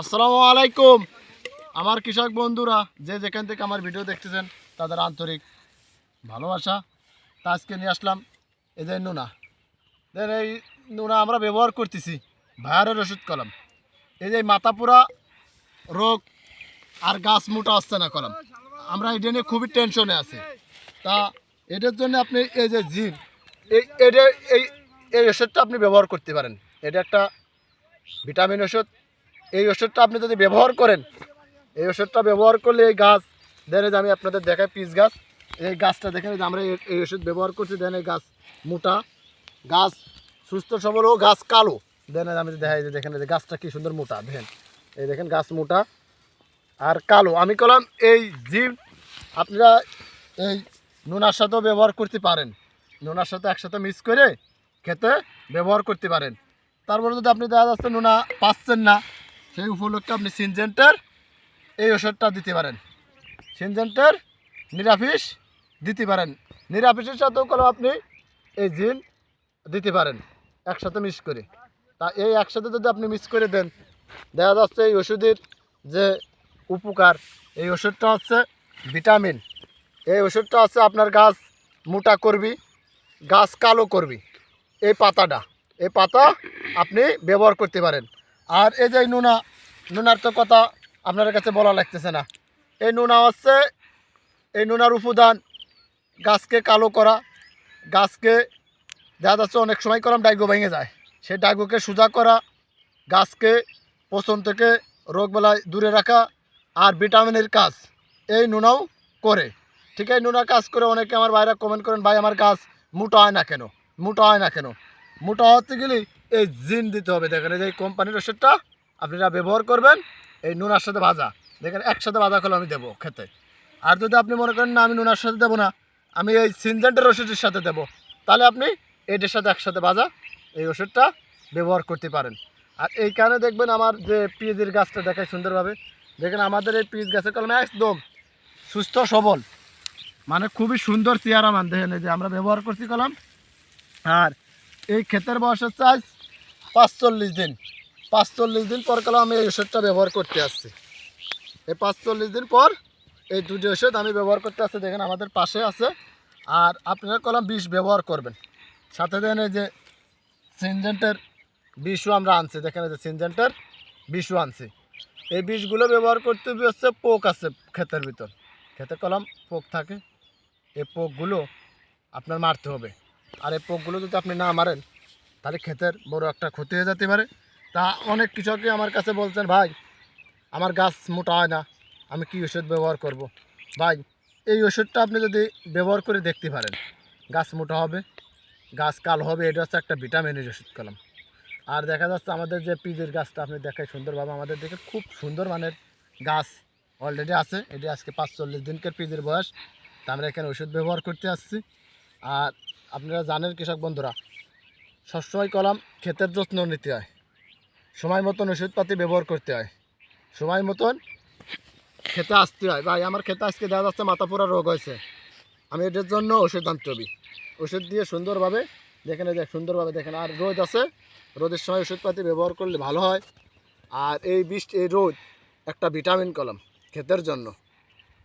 আসসালামু আলাইকুম। আমার কৃষক বন্ধুরা, যে যেখান থেকে আমার ভিডিও দেখতেছেন, তাদের আন্তরিক ভালোবাসা। তা আজকে নিয়ে আসলাম যে নুনা। দেন এই নুনা আমরা ব্যবহার করতেছি ভায়ারের ওষুধ কলম। এই যে মাথা পুরা রোগ আর গাছ মোটা আসছে না কলম। আমরা এটা নিয়ে খুবই টেনশনে আছি। তা এটার জন্য আপনি এই যে জিন এই এটা, এই এই ওষুধটা আপনি ব্যবহার করতে পারেন। এটা একটা ভিটামিন ওষুধ এই ওষুধটা আপনি যদি ব্যবহার করেন, এই ওষুধটা ব্যবহার করলে এই গাছ, দেন আমি আপনাদের দেখাই পিস গাছ, এই গাছটা দেখেন যে আমরা এই- ওষুধ ব্যবহার করছি, দেন এই গাছ মোটা, গাছ সুস্থ সবল ও গাছ কালো। দেন আমি দেখাই যে দেখেন যে গাছটা কি সুন্দর মোটা, দেখেন। এই দেখেন গাছ মোটা আর কালো। আমি কলাম এই জিম আপনারা এই নুনার সাথেও ব্যবহার করতে পারেন। নোনার সাথে একসাথে মিক্স করে খেতে ব্যবহার করতে পারেন। তারপরে যদি আপনি দেখা যাচ্ছে নোনা পাচ্ছেন না সেই উপলক্ষে আপনি সিনজেন্টার এই ওষুধটা দিতে পারেন। সিনজেন্টার নিরাফিস দিতে পারেন। নিরাফিসের সাথেও কোনো আপনি এই জিন দিতে পারেন, একসাথে মিক্স করে। তা এই একসাথে যদি আপনি মিক্স করে দেন, দেখা যাচ্ছে এই ওষুধের যে উপকার, এই ওষুধটা হচ্ছে ভিটামিন। এই ওষুধটা হচ্ছে আপনার গাছ মোটা করবি, গাছ কালো করবি। এই পাতাটা, এই পাতা আপনি ব্যবহার করতে পারেন। আর এই যে নুনা, নুনার তো কথা আপনার কাছে বলা লাগতেছে না। এই নুনা হচ্ছে, এই নুনার উপাদান গাছকে কালো করা। গাছকে দেখা যাচ্ছে অনেক সময় করাম, ডাইগো ভেঙে যায়। সেই ডাইগোকে সোজা করা, গাছকে পচন থেকে রোগবেলায় দূরে রাখা আর ভিটামিনের কাজ এই নুনাও করে। ঠিক আছে নুনা কাজ করে অনেকে আমার বাইরে কমেন্ট করেন, ভাই, আমার গাছ মোটা হয় না কেন? মোটা হয় না কেন? মোটা হতে গেলে এই জিন দিতে হবে। দেখেন এই যে কোম্পানির ওষুধটা আপনারা ব্যবহার করবেন, এই নুনার সাথে ভাজা। দেখেন একসাথে ভাজা করলে আমি দেবো খেতে। আর যদি আপনি মনে করেন, না, আমি নুনার সাথে দেবো না, আমি এই সিনজেন্টের ওষুধের সাথে দেবো, তাহলে আপনি এটার সাথে একসাথে ভাজা এই ওষুধটা ব্যবহার করতে পারেন। আর এই কারণে দেখবেন আমার যে পিঁয়াজের গাছটা দেখায় সুন্দরভাবে, দেখেন আমাদের এই পিঁয়াজ গাছের কলমে একদম সুস্থ সবল মানে খুবই সুন্দর চেয়ারা মান দেখেন এই যে আমরা ব্যবহার করছি কলম। আর এই ক্ষেতের বয়স হচ্ছে আজ পাঁচচল্লিশ দিন। পাঁচচল্লিশ দিন পর কলম আমি এই ওষুধটা ব্যবহার করতে আসছি। এই পাঁচচল্লিশ দিন পর এই দুটি ওষুধ আমি ব্যবহার করতে আসছি, দেখেন আমাদের পাশে আছে। আর আপনারা কলম বিষ ব্যবহার করবেন। সাথে দেন এই যে সিনজেন্টের বিষও আমরা আনছি। দেখেন এই যে সিনজেন্টের বিষও আনছি। এই বিষগুলো ব্যবহার করতে হচ্ছে পোক আছে ক্ষেতের ভিতর। ক্ষেতে কলম পোক থাকে। এই পোকগুলো আপনার মারতে হবে। আর এই পোকগুলো যদি আপনি না মারেন তাহলে ক্ষেতের বড় একটা ক্ষতি হয়ে যেতে পারে। তা অনেক কৃষকই আমার কাছে বলছেন, ভাই, আমার গাছ মোটা হয় না, আমি কি ওষুধ ব্যবহার করব। ভাই, এই ওষুধটা আপনি যদি ব্যবহার করে দেখতে পারেন, গাছ মোটা হবে, গাছ কালো হবে, এটা হচ্ছে একটা ভিটামিনের ওষুধ কলম। আর দেখা যাচ্ছে আমাদের যে পিজের গাছটা আপনি দেখায় সুন্দরভাবে, আমাদের দেখে খুব সুন্দর মানের গাছ অলরেডি আছে। এটি আজকে পাঁচ চল্লিশ দিনকের পিজের বয়স, তা আমরা এখানে ওষুধ ব্যবহার করতে আসছি। আর আপনারা জানেন কৃষক বন্ধুরা সবসময় কলাম ক্ষেতের যত্ন নিতে হয়। সময় মতন ওষুধপাতি ব্যবহার করতে হয়। সময় মতন খেতে আসতে হয়। ভাই, আমার খেতে আজকে দেখা যাচ্ছে মাথা পোড়া রোগ হয়েছে। আমি এটার জন্য ওষুধ আনতে হবে। ওষুধ দিয়ে সুন্দরভাবে দেখেন যে সুন্দরভাবে দেখেন, আর রোদ আছে। রোদের সময় ওষুধপাতি ব্যবহার করলে ভালো হয়। আর এই বৃষ্টি এই রোদ একটা ভিটামিন কলম ক্ষেতের জন্য।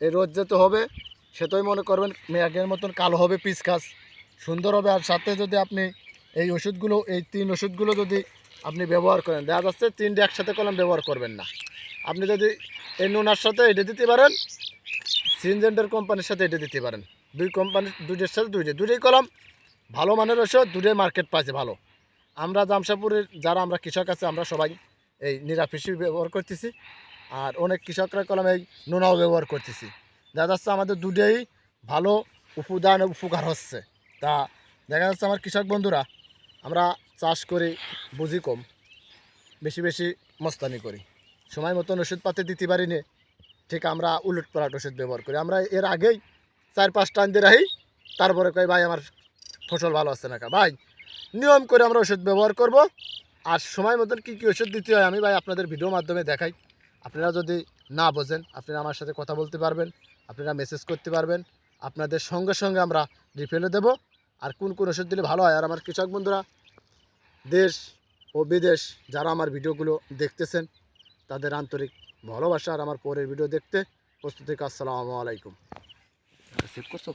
এই রোদ যেতে হবে সেটাই মনে করবেন মেয়াগের মতন কালো হবে পিস গাছ সুন্দর হবে। আর সাথে যদি আপনি এই ওষুধগুলো, এই তিন ওষুধগুলো যদি আপনি ব্যবহার করেন, দেখা যাচ্ছে তিনটে একসাথে কলম ব্যবহার করবেন না। আপনি যদি এই নুনার সাথে এটা দিতে পারেন, সিনজেন্টার কোম্পানির সাথে এটা দিতে পারেন। দুই কোম্পানির, দুইটার সাথে দুইটা। দুটোই কলম, ভালো মানের ওষুধ দুটোই মার্কেট পাইছে ভালো। আমরা জামশাপুরের যারা আমরা কৃষক আছে, আমরা সবাই এই নিরাফিসি ব্যবহার করতেছি। আর অনেক কৃষকরা কলম এই নোনাও ব্যবহার করতেছি। দেখা যাচ্ছে আমাদের দুটোই ভালো উপাদান, উপকার হচ্ছে। তা দেখা যাচ্ছে আমার কৃষক বন্ধুরা আমরা চাষ করি বুঝি কম, বেশি বেশি মস্তানি করি। সময় মতন ওষুধপাতি দিতে পারি নে ঠিক আমরা উলট পালট ওষুধ ব্যবহার করি। আমরা এর আগেই চার পাঁচটা আনতে রাখি, তারপরে কই, ভাই, আমার ফসল ভালো আসছে না ভাই, নিয়ম করে আমরা ওষুধ ব্যবহার করব, আর সময় মতন কী কী ওষুধ দিতে হয়, আমি ভাই আপনাদের ভিডিও মাধ্যমে দেখাই। আপনারা যদি না বোঝেন, আপনারা আমার সাথে কথা বলতে পারবেন, আপনারা মেসেজ করতে পারবেন, আপনাদের সঙ্গে সঙ্গে আমরা রিফেলে দেব। আর কোন কোন ওষুধ দিলে ভালো হয়? আর আমার কৃষক বন্ধুরা, দেশ ও বিদেশ যারা আমার ভিডিওগুলো দেখতেছেন, তাদের আন্তরিক ভালোবাসা আর আমার পরের ভিডিও দেখতে প্রস্তুতি আসসালামু আলাইকুম। সেভ করছ?